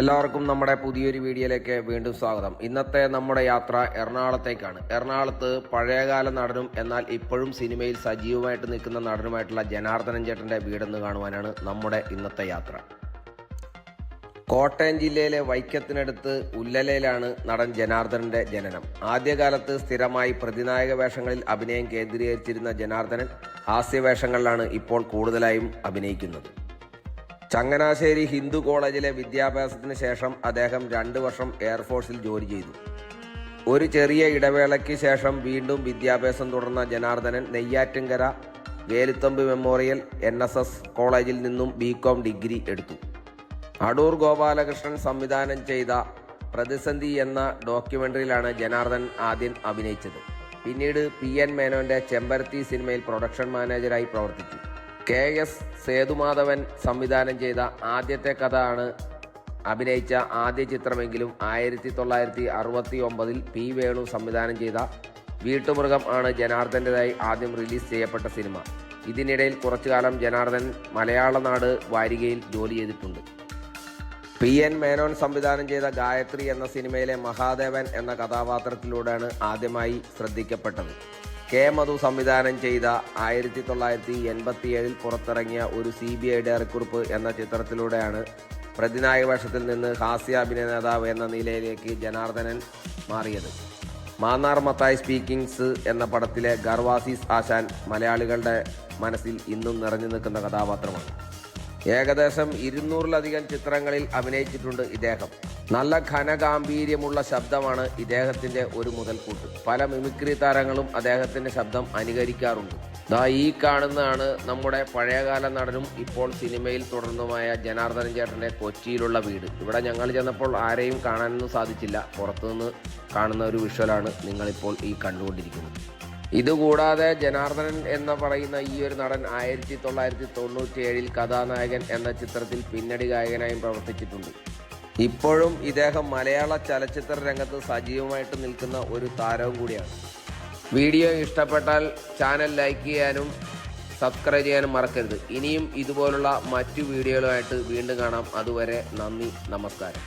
എല്ലാവർക്കും നമ്മുടെ പുതിയൊരു വീഡിയോയിലേക്ക് വീണ്ടും സ്വാഗതം. ഇന്നത്തെ നമ്മുടെ യാത്ര എറണാകുളത്തേക്കാണ്. എറണാകുളത്ത് പഴയകാല നടനും എന്നാൽ ഇപ്പോഴും സിനിമയിൽ സജീവമായിട്ട് നിൽക്കുന്ന നടനുമായിട്ടുള്ള ജനാർദ്ദനൻ ചേട്ടന്റെ വീടെന്ന് കാണുവാനാണ് നമ്മുടെ ഇന്നത്തെ യാത്ര. കോട്ടയം ജില്ലയിലെ വൈക്കത്തിനടുത്ത് ഉല്ലലയിലാണ് നടൻ ജനാർദ്ദനന്റെ ജനനം. ആദ്യകാലത്ത് സ്ഥിരമായി പ്രതിനായക വേഷങ്ങളിൽ അഭിനയം കേന്ദ്രീകരിച്ചിരുന്ന ജനാർദ്ദനൻ ഹാസ്യവേഷങ്ങളിലാണ് ഇപ്പോൾ കൂടുതലായും അഭിനയിക്കുന്നത്. ചങ്ങനാശ്ശേരി ഹിന്ദു കോളേജിലെ വിദ്യാഭ്യാസത്തിന് ശേഷം അദ്ദേഹം രണ്ട് വർഷം എയർഫോഴ്സിൽ ജോലി ചെയ്തു. ഒരു ചെറിയ ഇടവേളയ്ക്ക് ശേഷം വീണ്ടും വിദ്യാഭ്യാസം തുടർന്ന Janardhanan Neyyattinkara Veluthampi memorial N S S കോളേജിൽ നിന്നും ബി കോം ഡിഗ്രി എടുത്തു. അടൂർ ഗോപാലകൃഷ്ണൻ സംവിധാനം ചെയ്ത പ്രതിസന്ധി എന്ന ഡോക്യുമെന്ററിയിലാണ് ജനാർദ്ദൻ ആദ്യം അഭിനയിച്ചത്. പിന്നീട് പി എൻ മേനോന്റെ ചെമ്പരത്തി സിനിമയിൽ പ്രൊഡക്ഷൻ മാനേജരായി പ്രവർത്തിച്ചു. കെ എസ് സേതുമാധവൻ സംവിധാനം ചെയ്ത ആദ്യത്തെ കഥ ആണ് അഭിനയിച്ച ആദ്യ ചിത്രമെങ്കിലും ആയിരത്തി തൊള്ളായിരത്തി അറുപത്തി ഒമ്പതിൽ പി വേണു സംവിധാനം ചെയ്ത വീട്ടുമൃഗം ആണ് ജനാർദ്ദന്റെതായി ആദ്യം റിലീസ് ചെയ്യപ്പെട്ട സിനിമ. ഇതിനിടയിൽ കുറച്ചു കാലം ജനാർദ്ദൻ മലയാള നാട് വാരികയിൽ ജോലി ചെയ്തിട്ടുണ്ട്. പി എൻ മേനോൻ സംവിധാനം ചെയ്ത ഗായത്രി എന്ന സിനിമയിലെ മഹാദേവൻ എന്ന കഥാപാത്രത്തിലൂടെയാണ് ആദ്യമായി ശ്രദ്ധിക്കപ്പെട്ടത്. കെ മധു സംവിധാനം ചെയ്ത ആയിരത്തി തൊള്ളായിരത്തി എൺപത്തി ഏഴിൽ പുറത്തിറങ്ങിയ ഒരു സി ബി ഐ ഡയറിക്കുറിപ്പ് എന്ന ചിത്രത്തിലൂടെയാണ് പ്രതിനായക വേഷത്തിൽ നിന്ന് ഹാസ്യാഭിനയ നേതാവ് എന്ന നിലയിലേക്ക് ജനാർദ്ദനൻ മാറിയത്. മാന്നാർ മത്തായ് സ്പീക്കിംഗ്സ് എന്ന പടത്തിലെ ഗർവാസിസ് ആശാൻ മലയാളികളുടെ മനസ്സിൽ ഇന്നും നിറഞ്ഞു നിൽക്കുന്ന കഥാപാത്രമാണ്. ഏകദേശം ഇരുന്നൂറിലധികം ചിത്രങ്ങളിൽ അഭിനയിച്ചിട്ടുണ്ട് ഇദ്ദേഹം. നല്ല ഘനഗാംഭീര്യമുള്ള ശബ്ദമാണ് ഇദ്ദേഹത്തിന്റെ ഒരു മുതൽക്കൂട്ട്. പല മിമിക്രി താരങ്ങളും അദ്ദേഹത്തിന്റെ ശബ്ദം അനുകരിക്കാറുണ്ട്. ദാ ഈ കാണുന്നതാണ് നമ്മുടെ പഴയകാല നടനും ഇപ്പോൾ സിനിമയിൽ തുടർന്നുമായ ജനാർദ്ദനൻ ചേട്ടന്റെ കൊച്ചിയിലുള്ള വീട്. ഇവിടെ ഞങ്ങൾ ചെന്നപ്പോൾ ആരെയും കാണാനൊന്നും സാധിച്ചില്ല. പുറത്തുനിന്ന് കാണുന്ന ഒരു വിഷ്വലാണ് നിങ്ങളിപ്പോൾ ഈ കണ്ടുകൊണ്ടിരിക്കുന്നത്. ഇതുകൂടാതെ ജനാർദ്ദനൻ എന്ന് പറയുന്ന ഈ ഒരു നടൻ ആയിരത്തി തൊള്ളായിരത്തി തൊണ്ണൂറ്റി ഏഴിൽ കഥാനായകൻ എന്ന ചിത്രത്തിൽ പിന്നണി ഗായകനായും പ്രവർത്തിച്ചിട്ടുണ്ട്. ഇപ്പോഴും ഇദ്ദേഹം മലയാള ചലച്ചിത്ര രംഗത്ത് സജീവമായിട്ട് നിൽക്കുന്ന ഒരു താരവും കൂടിയാണ്. വീഡിയോ ഇഷ്ടപ്പെട്ടാൽ ചാനൽ ലൈക്ക് ചെയ്യാനും സബ്സ്ക്രൈബ് ചെയ്യാനും മറക്കരുത്. ഇനിയും ഇതുപോലുള്ള മറ്റു വീഡിയോകളുമായിട്ട് വീണ്ടും കാണാം. അതുവരെ നന്ദി നമസ്കാരം.